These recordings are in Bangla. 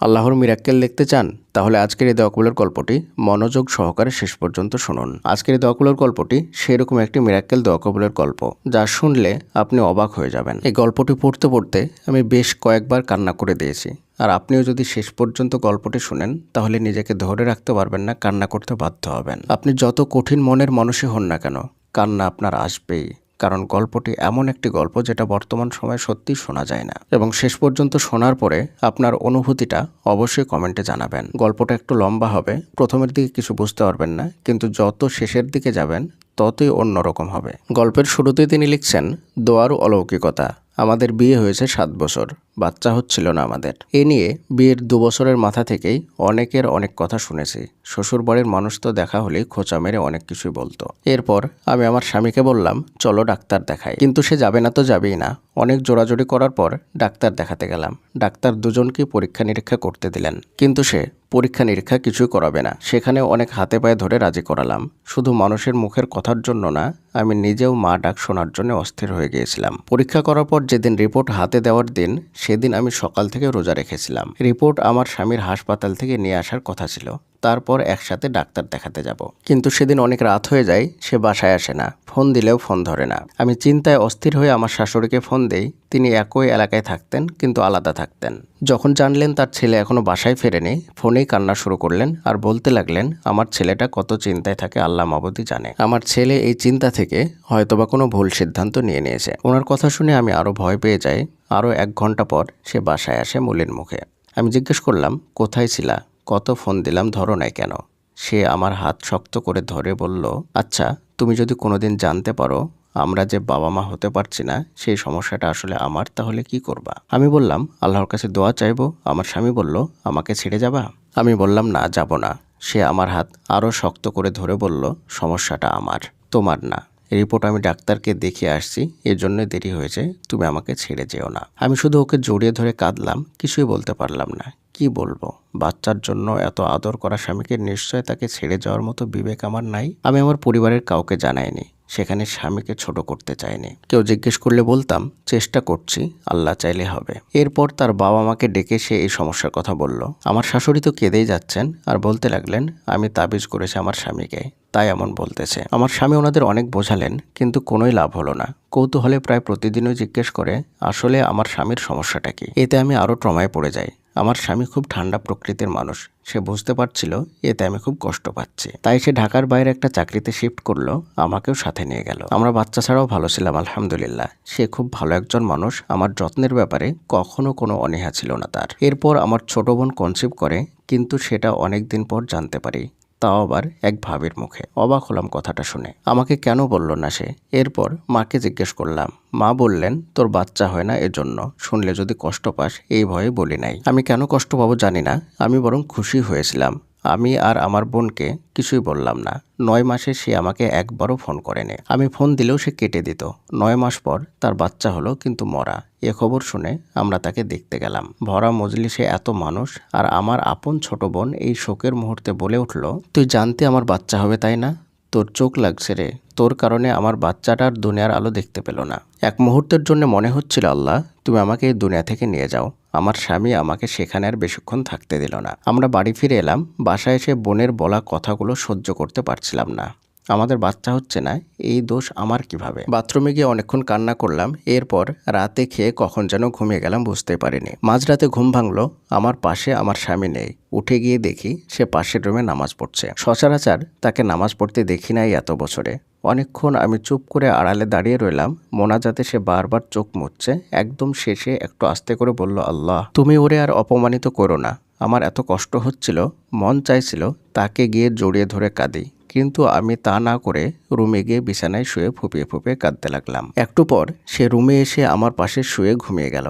আল্লাহর মিরাক্কেল দেখতে চান, তাহলে আজকের এই দোয়াকুলের গল্পটি মনোযোগ সহকারে শেষ পর্যন্ত শুনুন। আজকের এই দোয়াকুলের গল্পটি সেরকম একটি মিরাক্কেল দোয়াকবুলের গল্প, যা শুনলে আপনি অবাক হয়ে যাবেন। এই গল্পটি পড়তে পড়তে আমি বেশ কয়েকবার কান্না করে দিয়েছি, আর আপনিও যদি শেষ পর্যন্ত গল্পটি শুনেন, তাহলে নিজেকে ধরে রাখতে পারবেন না, কান্না করতে বাধ্য হবেন। আপনি যত কঠিন মনের মানুষই হন না কেন, কান্না আপনার আসবেই। কারণ গল্পটি এমন একটি গল্প যেটা বর্তমান সময়ে সত্যি শোনা যায় না। এবং শেষ পর্যন্ত শোনার পরে আপনার অনুভূতিটা অবশ্যই কমেন্টে জানাবেন। গল্পটা একটু লম্বা হবে, প্রথমের দিকে কিছু বুঝতে পারবেন না, কিন্তু যত শেষের দিকে যাবেন, ততই অন্যরকম হবে। গল্পের শুরুতে তিনি লিখছেন, দোয়ার অলৌকিকতা। আমাদের বিয়ে হয়েছে সাত বছর, বাচ্চা হচ্ছিল না আমাদের। এ নিয়ে বিয়ের দু বছরের মাথা থেকেই অনেকের অনেক কথা শুনেছি। শ্বশুরবাড়ির মানুষ তো দেখা হলেই খোঁচা মেরে অনেক কিছুই বলতো। এরপর আমি আমার স্বামীকে বললাম, চলো ডাক্তার দেখাই। কিন্তু সে যাবে না তো যাবেই না। অনেক জোড়াজোড়ি করার পর ডাক্তার দেখাতে গেলাম। ডাক্তার দুজনকেই পরীক্ষা নিরীক্ষা করতে দিলেন। কিন্তু সে পরীক্ষা নিরীক্ষা কিছুই করাবে না। সেখানে অনেক হাতে পায়ে ধরে রাজি করালাম। শুধু মানুষের মুখের কথার জন্য না, আমি নিজেও মা ডাক শোনার জন্য অস্থির হয়ে গিয়েছিলাম। পরীক্ষা করার পর যেদিন রিপোর্ট হাতে দেওয়ার দিন, সেদিন আমি সকাল থেকে রোজা রেখেছিলাম। রিপোর্ট আমার স্বামীর হাসপাতাল থেকে নিয়ে আসার কথা ছিল। তারপর একসাথে ডাক্তার দেখাতে যাব। কিন্তু সেদিন অনেক রাত হয়ে যায়, সে বাসায় আসে না। ফোন দিলেও ফোন ধরে না। আমি চিন্তায় অস্থির হয়ে আমার শাশুড়িকে ফোন দেই। তিনি একই এলাকায় থাকতেন, কিন্তু আলাদা থাকতেন। যখন জানলেন তার ছেলে এখনও বাসায় ফেরেনি, ফোনেই কান্না শুরু করলেন আর বলতে লাগলেন, আমার ছেলেটা কত চিন্তায় থাকে আল্লাহ মাবদি জানে। আমার ছেলে এই চিন্তা থেকে হয়তোবা কোনো ভুল সিদ্ধান্ত নিয়ে নিয়েছে। ওনার কথা শুনে আমি আরও ভয় পেয়ে যাই। আরও এক ঘণ্টা পর সে বাসায় আসে মূলের মুখে। আমি জিজ্ঞেস করলাম, কোথায় ছিলা? কত ফোন দিলাম ধরো নাই কেন? সে আমার হাত শক্ত করে ধরে বলল আচ্ছা তুমি যদি কোনোদিন জানতে পারো আমরা যে বাবা মা হতে পারছি না, সেই সমস্যাটা আসলে আমার, তাহলে কি করবা? আমি বললাম, আল্লাহর কাছে দোয়া চাইব। আমার স্বামী বলল, আমাকে ছেড়ে যাবা? আমি বললাম, না, যাব না। সে আমার হাত আরও শক্ত করে ধরে বলল, সমস্যাটা আমার, তোমার না। রিপোর্ট আমি ডাক্তারকে দেখিয়ে আসছি, এর জন্য দেরি হয়েছে, তুমি আমাকে ছেড়ে যেও না। আমি শুধু ওকে জড়িয়ে ধরে কাঁদলাম, কিছুই বলতে পারলাম না। কি বলব? বাচ্চার জন্য এত আদর করা স্বামীকে নিশ্চয় তাকে ছেড়ে যাওয়ার মতো বিবেক আমার নাই। আমি আমার পরিবারের কাউকে জানাইনি। সেখানে স্বামীকে ছোট করতে চাইনি। কেউ জিজ্ঞেস করলে বলতাম, চেষ্টা করছি, আল্লাহ চাইলে হবে। এরপর তার বাবা মাকে ডেকে সে এই সমস্যার কথা বলল। আমার শাশুড়ি তো কেঁদেই যাচ্ছেন আর বলতে লাগলেন, আমি তাবিজ করেছি আমার স্বামীকে। তাই এমন বলতেছে। আমার স্বামী ওনাদের অনেক বোঝালেন, কিন্তু কোনোই লাভ হলো না। কৌতূহলে প্রায় প্রতিদিনই জিজ্ঞেস করে, আসলে আমার স্বামীর সমস্যাটা কি? এতে আমি আরও ট্রমায় পড়ে যাই। আমার স্বামী খুব ঠান্ডা প্রকৃতির মানুষ। সে বুঝতে পারছিল এতে আমি খুব কষ্ট পাচ্ছি। তাই সে ঢাকার বাইরে একটা চাকরিতে শিফট করল, আমাকেও সাথে নিয়ে গেল। আমরা বাচ্চা ছাড়াও ভালো ছিলাম, আলহামদুলিল্লাহ। সে খুব ভালো একজন মানুষ, আমার যত্নের ব্যাপারে কখনো কোনো অনীহা ছিল না তার। এরপর আমার ছোট বোন কনসিভ করে, কিন্তু সেটা অনেক দিন পর জানতে পারি। তাও আবার এক ভাবির মুখে। অবাক হলাম কথাটা শুনে। আমাকে কেন বলল না সে? এরপর মাকে জিজ্ঞেস করলাম, মা বললেন তোর বাচ্চা হয় না এজন্য। শুনলে যদি কষ্ট পাস, এই ভয়ে বলি নাই। আমি কেন কষ্ট পাবো জানি না। আমি বরং খুশি হয়েছিলাম। আমি আর আমার বোনকে কিছুই বললাম না। নয় মাসে সে আমাকে একবারও ফোন করেনি। আমি ফোন দিলেও সে কেটে দিত। নয় মাস পর তার বাচ্চা হলো কিন্তু মরা। এ খবর শুনে আমরা তাকে দেখতে গেলাম। ভরা মজলিসে এত মানুষ আর আমার আপন ছোট বোন এই শোকের মুহূর্তে বলে উঠল, তুই জানতে আমার বাচ্চা হবে, তাই না? তোর চোখ লাগছে রে। তোর কারণে আমার বাচ্চাটার দুনিয়ার আলো দেখতে পেল না। এক মুহূর্তের জন্য মনে হচ্ছিল, আল্লাহ, তুমি আমাকে এই দুনিয়া থেকে নিয়ে যাও। আমার স্বামী আমাকে সেখানে আর বেশিক্ষণ থাকতে দিল না। আমরা বাড়ি ফিরে এলাম। বাসায় এসে বোনের বলা কথাগুলো সহ্য করতে পারছিলাম না। আমাদের বাচ্চা হচ্ছে না, এই দোষ আমার কীভাবে? বাথরুমে গিয়ে অনেকক্ষণ কান্না করলাম, এরপর রাতে খেয়ে কখন যেন ঘুমিয়ে গেলাম বুঝতে পারিনি। মাঝরাতে ঘুম ভাঙলো, আমার পাশে আমার স্বামী নেই। উঠে গিয়ে দেখি সে পাশের রুমে নামাজ পড়ছে। সচরাচার তাকে নামাজ পড়তে দেখি নাই এত বছরে। অনেকক্ষণ আমি চুপ করে আড়ালে দাঁড়িয়ে রইলাম মোনাজাতে সে বারবার চোখ মুচ্ছে একদম শেষে একটু আস্তে করে বলল, আল্লাহ, তুমি ওরে আর অপমানিত করো না। আমার এত কষ্ট হচ্ছিল, মন চাইছিল তাকে গিয়ে জড়িয়ে ধরে কাঁদি। কিন্তু আমি তা না করে রুমে গিয়ে বিছানায় শুয়ে ফুপিয়ে ফুপিয়ে কাঁদতে লাগলাম। একটু পর সে রুমে এসে আমার পাশে শুয়ে ঘুমিয়ে গেল।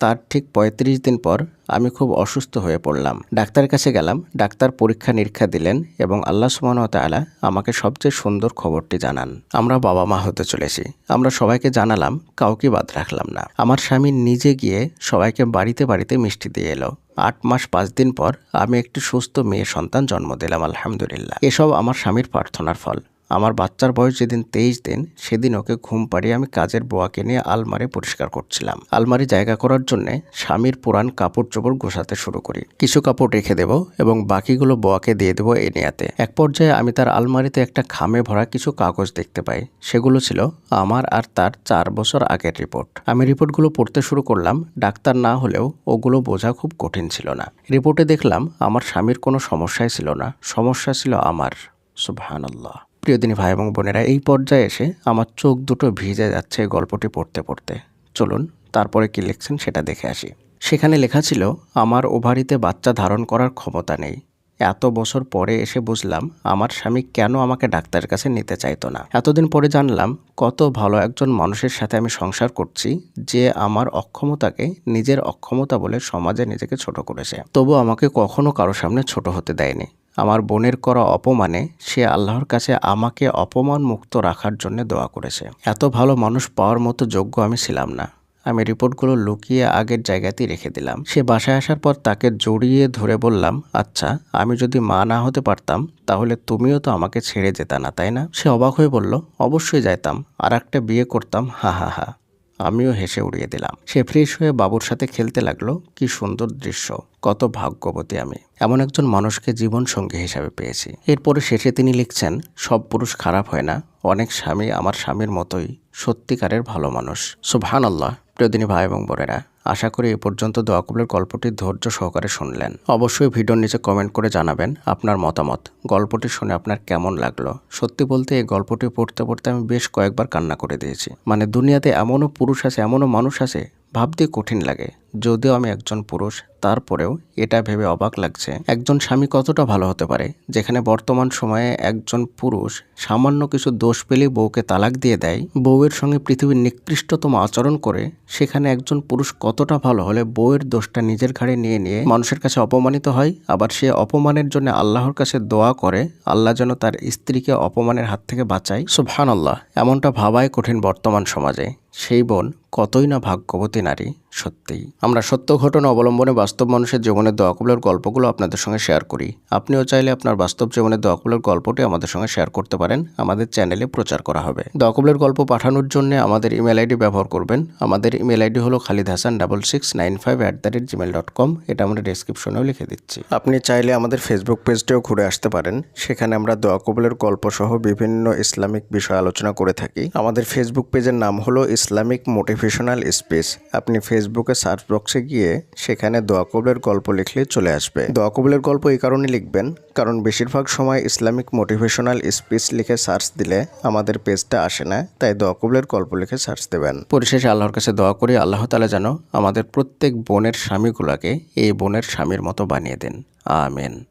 তার ঠিক পঁয়ত্রিশ দিন পর আমি খুব অসুস্থ হয়ে পড়লাম। ডাক্তারের কাছে গেলাম, ডাক্তার পরীক্ষা নিরীক্ষা দিলেন এবং আল্লাহ সুবাহতালা আমাকে সবচেয়ে সুন্দর খবরটি জানান। আমরা বাবা মা হতে চলেছি। আমরা সবাইকে জানালাম, কাউকে বাদ রাখলাম না। আমার স্বামী নিজে গিয়ে সবাইকে বাড়িতে বাড়িতে মিষ্টি দিয়ে এলো। আট মাস পাঁচ দিন পর আমি একটি সুস্থ মেয়ে সন্তান জন্ম দিলাম, আলহামদুলিল্লাহ। এসব আমার স্বামীর প্রার্থনার ফল। আমার বাচ্চার বয়স যেদিন তেইশ দিন, সেদিন ওকে ঘুম পাড়িয়ে আমি কাজের বোয়াকে নিয়ে আলমারি পরিষ্কার করছিলাম। আলমারি জায়গা করার জন্য স্বামীর পুরান কাপড় চোপড় গোছাতে শুরু করি। কিছু কাপড় রেখে দেব এবং বাকিগুলো বোয়াকে দিয়ে দেবো এই নিয়াতে। এক পর্যায়ে আমি তার আলমারিতে একটা খামে ভরা কিছু কাগজ দেখতে পাই। সেগুলো ছিল আমার আর তার চার বছর আগের রিপোর্ট। আমি রিপোর্টগুলো পড়তে শুরু করলাম, ডাক্তার না হলেও ওগুলো বোঝা খুব কঠিন ছিল না। রিপোর্টে দেখলাম আমার স্বামীর কোনো সমস্যাই ছিল না। সমস্যা ছিল আমার। সুবহানাল্লাহ। প্রিয়দিনী ভাই এবং বোনেরা এই পর্যায়ে এসে আমার চোখ দুটো ভিজে যাচ্ছে গল্পটি পড়তে পড়তে। চলুন, তারপরে কি লিখছেন সেটা দেখে আসি। সেখানে লেখা ছিল, আমার ওভারিতে বাচ্চা ধারণ করার ক্ষমতা নেই। এত বছর পরে এসে বুঝলাম, আমার স্বামী কেন আমাকে ডাক্তারের কাছে নিতে চাইতো না। এতদিন পরে জানলাম, কত ভালো একজন মানুষের সাথে আমি সংসার করছি, যে আমার অক্ষমতাকে নিজের অক্ষমতা বলে সমাজে নিজেকে ছোট করেছে। তবু আমাকে কখনো কারও সামনে ছোট হতে দেয়নি। আমার বোনের করা অপমানে সে আল্লাহর কাছে আমাকে অপমান মুক্ত রাখার জন্য দোয়া করেছে। এত ভালো মানুষ পাওয়ার মতো যোগ্য আমি ছিলাম না। আমি রিপোর্টগুলো লুকিয়ে আগের জায়গাতেই রেখে দিলাম। সে বাসায় আসার পর তাকে জড়িয়ে ধরে বললাম আচ্ছা আমি যদি মা না হতে পারতাম, তাহলে তুমিও তো আমাকে ছেড়ে যেতা না, তাই না? সে অবাক হয়ে বলল, অবশ্যই যাইতাম। আর একটা বিয়ে করতাম, হা হা হা। আমিও হেসে উড়িয়ে দিলাম। সে ফ্রেশ হয়ে বাবুর সাথে খেলতে লাগল। কি সুন্দর দৃশ্য। কত ভাগ্যবতী আমি। এমন একজন মানুষকে জীবন সঙ্গী হিসাবে পেয়েছি। এরপরে শেষে তিনি লিখছেন, সব পুরুষ খারাপ হয় না। অনেক স্বামী আমার স্বামীর মতোই সত্যিকারের ভালো মানুষ। সুবহান আল্লাহ প্রিয়দিনী ভাই এবং বোনেরা, আশা করি এ পর্যন্ত দোয়া কবুলের গল্পটি ধৈর্য সহকারে শুনলেন। অবশ্যই ভিডিওর নিচে কমেন্ট করে জানাবেন আপনার মতামত। গল্পটি শুনে আপনার কেমন লাগল? সত্যি বলতে এই গল্পটি পড়তে পড়তে আমি বেশ কয়েকবার কান্না করে দিয়েছি। মানে দুনিয়াতে এমনও পুরুষ আছে, এমনও মানুষ আছে, ভাবতে কঠিন লাগে। যদিও আমি একজন পুরুষ, তারপরেও এটা ভেবে অবাক লাগছে। একজন স্বামী কতটা ভালো হতে পারে, যেখানে বর্তমান সময়ে একজন পুরুষ সামান্য কিছু দোষ পেলেই বউকে তালাক দিয়ে দেয়, বউয়ের সঙ্গে পৃথিবীর নিকৃষ্টতম আচরণ করে, সেখানে একজন পুরুষ কতটা ভালো হলে বউয়ের দোষটা নিজের ঘাড়ে নিয়ে নিয়ে মানুষের কাছে অপমানিত হয়, আবার সে অপমানের জন্য আল্লাহর কাছে দোয়া করে, আল্লাহ যেন তার স্ত্রীকে অপমানের হাত থেকে বাঁচায়? সুবহান আল্লাহ এমনটা ভাবাই কঠিন বর্তমান সমাজে। সেই বোন কতই না ভাগ্যবতী নারী। সত্যিই। আমরা সত্য ঘটনা অবলম্বনে বাস্তব মানুষের জীবনের দোয়াকুলের গল্পগুলো আপনাদের সঙ্গে শেয়ার করি। আপনিও চাইলে আপনার বাস্তব জীবনের দোয়াকুলের গল্পটি আমাদের সঙ্গে শেয়ার করতে পারেন। আমাদের চ্যানেলে প্রচার করা হবে। দোয়াকুলের গল্প পাঠানোর জন্য আমাদের ইমেল আইডি ব্যবহার করবেন। আমাদের ইমেল আইডি হলো Khalid Hasan double six nine five at the rate Gmail dot com এটা আমরা ডিসক্রিপশনেও লিখে দিচ্ছি। আপনি চাইলে আমাদের ফেসবুক পেজটিও ঘুরে আসতে পারেন। সেখানে আমরা দোয়া কবুলের গল্প সহ বিভিন্ন ইসলামিক বিষয় আলোচনা করে থাকি। আমাদের ফেসবুক পেজের নাম হলো ইসলামিক মোটিভেশনাল স্পেস। আপনি ফেসবুকে সার্চ বক্সে গিয়ে সেখানে দোয়া কবুলের গল্প লিখলে চলে আসবে। দোয়া কবুলের গল্প এই কারণে লিখবেন, কারণ বেশিরভাগ সময় ইসলামিক মোটিভেশনাল স্পিচ লিখে সার্চ দিলে আমাদের পেজটা আসে না, তাই দোয়া কবুলের গল্প লিখে সার্চ দেবেন। পরিশেষে আল্লাহর কাছে দোয়া করি, আল্লাহ তালা যেন আমাদের প্রত্যেক বোনের স্বামীগুলোকে এই বোনের স্বামীর মতো বানিয়ে দেন। আমেন।